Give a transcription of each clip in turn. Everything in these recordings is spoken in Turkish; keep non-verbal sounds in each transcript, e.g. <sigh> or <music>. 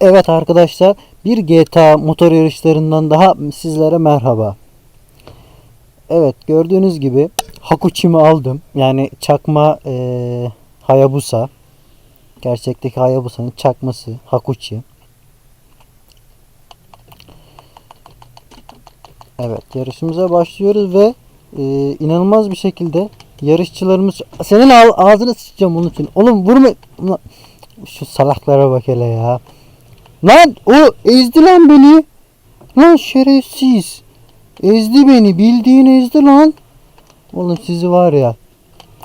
Evet arkadaşlar bir GTA motor yarışlarından daha sizlere merhaba. Evet gördüğünüz gibi Hakuchi'mi aldım. Yani çakma eee Hayabusa. Gerçekteki Hayabusa'nın çakması Hakuchi. Evet yarışımıza başlıyoruz ve eee, inanılmaz bir şekilde yarışçılarımız senin ağ- ağzını sıçacağım onun için. Oğlum vurma. Şu salaklara bak hele ya. Lan o ezdi lan beni. Lan şerefsiz. Ezdi beni. Bildiğin ezdi lan. Oğlum sizi var ya.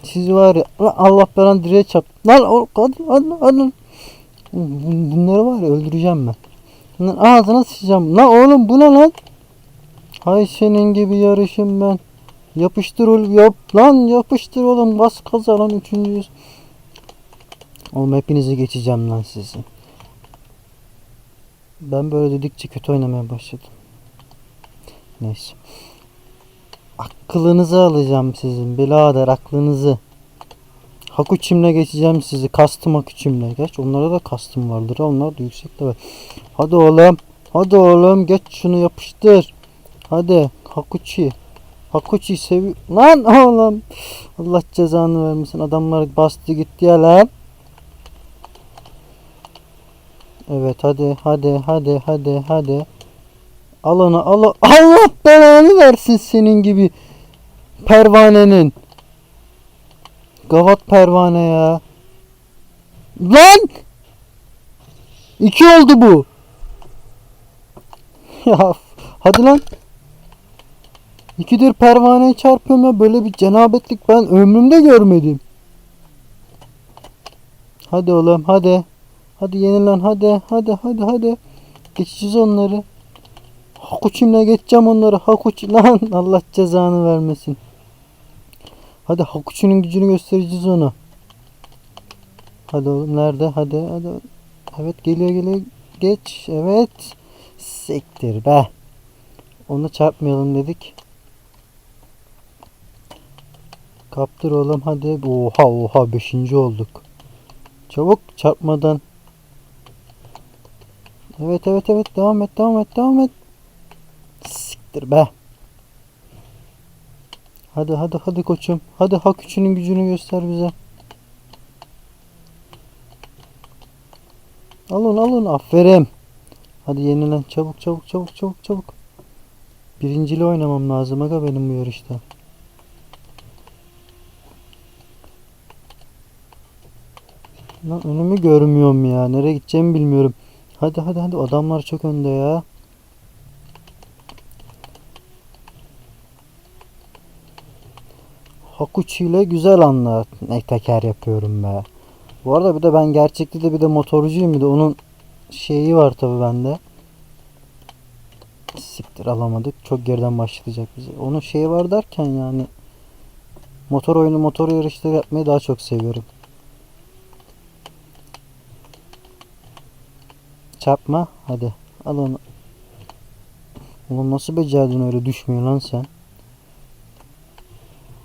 Sizi var ya. Lan Allah belanı direğe çarp. Lan o hadi hadi. Bun- Bunları var ya öldüreceğim ben. Lan ağzına sıçacağım. Lan oğlum bu ne lan? Hay senin gibi yarışım ben. Yapıştır oğlum yap. Lan yapıştır oğlum. Bas kaza lan üçüncüyüz. Oğlum hepinizi geçeceğim lan sizi. Ben böyle dedikçe kötü oynamaya başladım. Neyse. Aklınızı alacağım sizin birader aklınızı. Hakuçimle geçeceğim sizi. Kastım Hakuçimle. Geç onlara da kastım vardır. Onlar da yüksek level. Hadi oğlum. Hadi oğlum geç şunu yapıştır. Hadi Hakuçi. Hakuçi sevi... Lan oğlum. Allah cezanı vermesin. Adamlar bastı gitti ya lan. Evet hadi hadi hadi hadi hadi. Al onu al Allah belanı versin senin gibi pervanenin. Gavat pervane ya. Lan! İki oldu bu. <laughs> Ya hadi lan. İkidir pervaneye çarpıyorum ya böyle bir cenabetlik ben ömrümde görmedim. Hadi oğlum hadi. Hadi yenilen hadi hadi hadi hadi. Geçeceğiz onları. Hakuçimle geçeceğim onları. Hakuç <laughs> lan Allah cezanı vermesin. Hadi Hakuç'un gücünü göstereceğiz ona. Hadi oğlum nerede? Hadi hadi. Evet geliyor geliyor. Geç. Evet. Sektir be. Onu çarpmayalım dedik. Kaptır oğlum hadi. Oha oha beşinci olduk. Çabuk çarpmadan. Evet evet evet devam et devam et devam et. Siktir be. Hadi hadi hadi koçum. Hadi hak üçünün gücünü göster bize. Alın alın aferin. Hadi yenilen çabuk çabuk çabuk çabuk çabuk. Birincili oynamam lazım aga benim bu yarışta. Lan önümü görmüyorum ya. Nereye gideceğimi bilmiyorum. Hadi hadi hadi adamlar çok önde ya. Hakuchi ile güzel anlar. Ne teker yapıyorum be. Bu arada bir de ben gerçekte de bir de motorcuyum bir de onun şeyi var tabi bende. Siktir alamadık. Çok geriden başlayacak bize. Onun şeyi var derken yani motor oyunu motor yarışları yapmayı daha çok seviyorum. Çarpma. Hadi. Al onu. Oğlum nasıl becerdin öyle düşmüyor lan sen?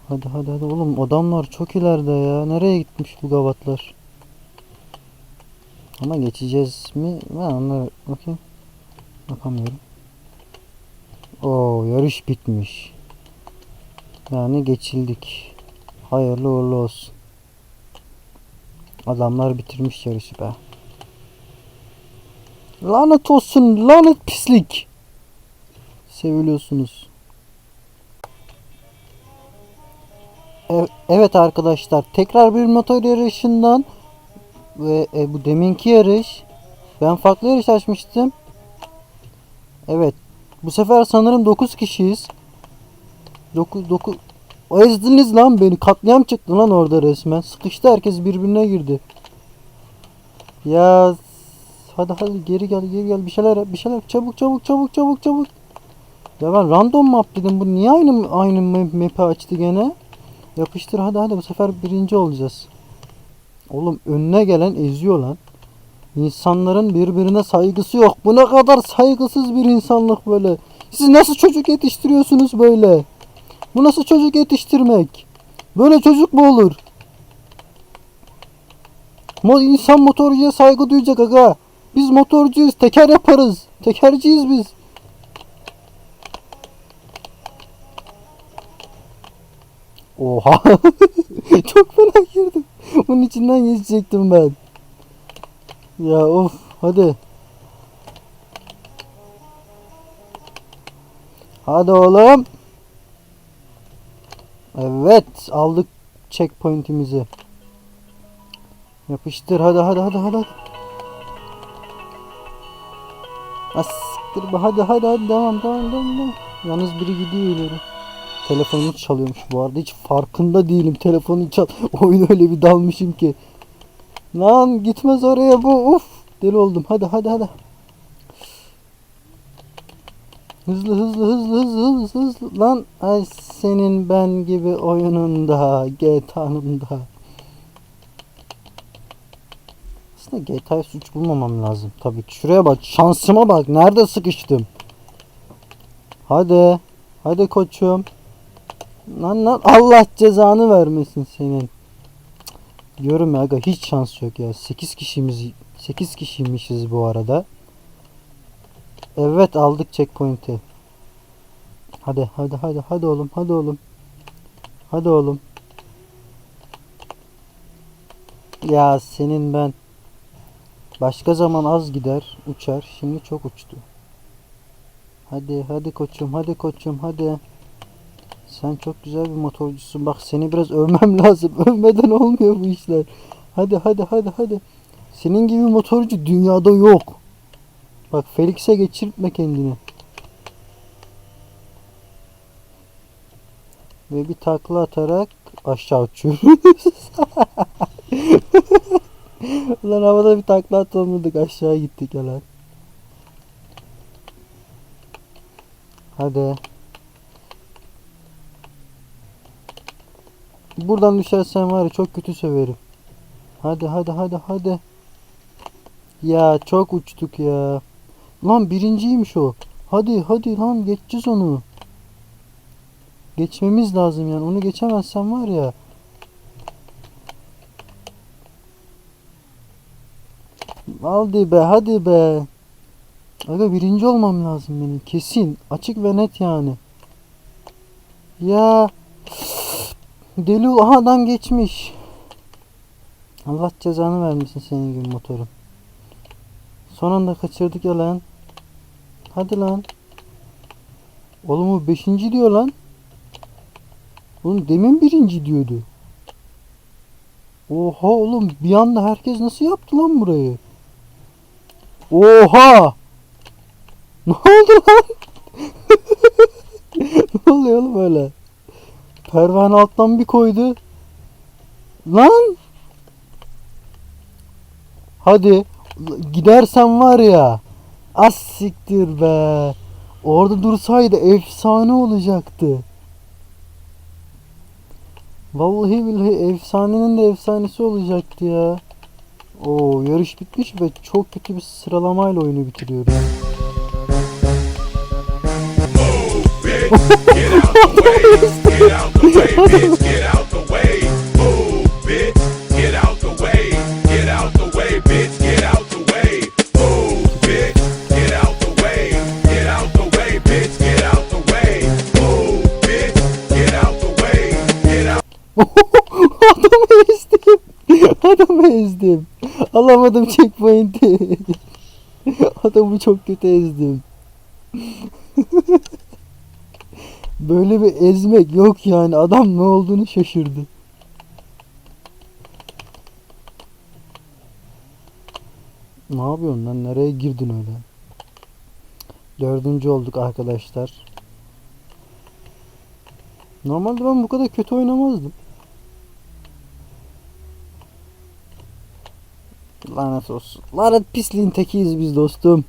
Hadi hadi hadi oğlum adamlar çok ileride ya. Nereye gitmiş bu gavatlar? Ama geçeceğiz mi? Ben onları bakayım. Bakamıyorum. Oo yarış bitmiş. Yani geçildik. Hayırlı uğurlu olsun. Adamlar bitirmiş yarışı be. Lanet olsun, lanet pislik. Seviliyorsunuz. E- Evet arkadaşlar, tekrar bir motor yarışından ve e, bu deminki yarış ben farklı yarış açmıştım. Evet. Bu sefer sanırım 9 kişiyiz. 9 9 o ezdiniz lan beni. Katliam çıktı lan orada resmen. Sıkıştı herkes birbirine girdi. Ya Hadi hadi geri gel geri gel bir şeyler bir şeyler çabuk çabuk çabuk çabuk çabuk. Ya ben random map dedim bu niye aynı aynı ma- map'i açtı gene? Yapıştır hadi hadi bu sefer birinci olacağız. Oğlum önüne gelen eziyor lan. İnsanların birbirine saygısı yok. Bu ne kadar saygısız bir insanlık böyle. Siz nasıl çocuk yetiştiriyorsunuz böyle? Bu nasıl çocuk yetiştirmek? Böyle çocuk mu olur? İnsan motorcuya saygı duyacak aga. Biz motorcuyuz. Teker yaparız. Tekerciyiz biz. Oha. <laughs> Çok fena girdim. Bunun içinden geçecektim ben. Ya of. Hadi. Hadi oğlum. Evet. Aldık checkpoint'imizi. Yapıştır. Hadi hadi hadi hadi. hadi. Az siktir be. Hadi hadi hadi. Devam devam. devam. Yalnız biri gidiyor ileri. Telefonumu çalıyormuş bu arada. Hiç farkında değilim. Telefonu çal. <laughs> Oyun öyle bir dalmışım ki. Lan gitmez oraya bu. Uf. Deli oldum. Hadi hadi hadi. Hızlı hızlı hızlı hızlı hızlı hızlı. Lan ay senin ben gibi oyununda. GTA'nın da. Aslında GTA'ya suç bulmamam lazım. Tabii ki. Şuraya bak. Şansıma bak. Nerede sıkıştım. Hadi. Hadi koçum. Lan lan Allah cezanı vermesin senin. Diyorum ya aga hiç şans yok ya. 8 kişimiz 8 kişiymişiz bu arada. Evet aldık checkpoint'i. Hadi hadi hadi hadi oğlum hadi oğlum. Hadi oğlum. Ya senin ben başka zaman az gider uçar şimdi çok uçtu. Hadi hadi koçum hadi koçum hadi. Sen çok güzel bir motorcusun. Bak seni biraz övmem <laughs> lazım. Övmeden olmuyor bu işler. Hadi hadi hadi hadi. Senin gibi motorcu dünyada yok. Bak Felix'e geçirtme kendini. Ve bir takla atarak aşağı uçuyoruz. <laughs> Lan havada bir takla atamadık aşağı gittik hemen. Hadi. Buradan düşersen var ya çok kötü söverim. Hadi hadi hadi hadi. Ya çok uçtuk ya. Lan birinciymiş o. Hadi hadi lan geçeceğiz onu. Geçmemiz lazım yani. Onu geçemezsen var ya. Hadi be hadi be. Aga birinci olmam lazım benim. Kesin. Açık ve net yani. Ya. Deli aha adam geçmiş. Allah cezanı vermesin senin gibi motorum. Son anda kaçırdık ya lan. Hadi lan. Oğlum o beşinci diyor lan. Oğlum demin birinci diyordu. Oha oğlum bir anda herkes nasıl yaptı lan burayı? Oha! Ne oldu lan? <laughs> ne oluyor oğlum öyle? Pervane alttan bir koydu. Lan! Hadi gidersen var ya. Az siktir be. Orada dursaydı efsane olacaktı. Vallahi billahi efsanenin de efsanesi olacaktı ya. Oo yarış bitmiş ve çok kötü bir sıralamayla oyunu bitiriyorum. <laughs> Adamı ezdim. Adamı ezdim. Alamadım checkpoint'i. <laughs> Adamı çok kötü ezdim. <laughs> Böyle bir ezmek yok yani. Adam ne olduğunu şaşırdı. Ne yapıyorsun lan? Nereye girdin öyle? Dördüncü olduk arkadaşlar. Normalde ben bu kadar kötü oynamazdım. Lanet olsun. Lanet pisliğin tekiyiz biz dostum.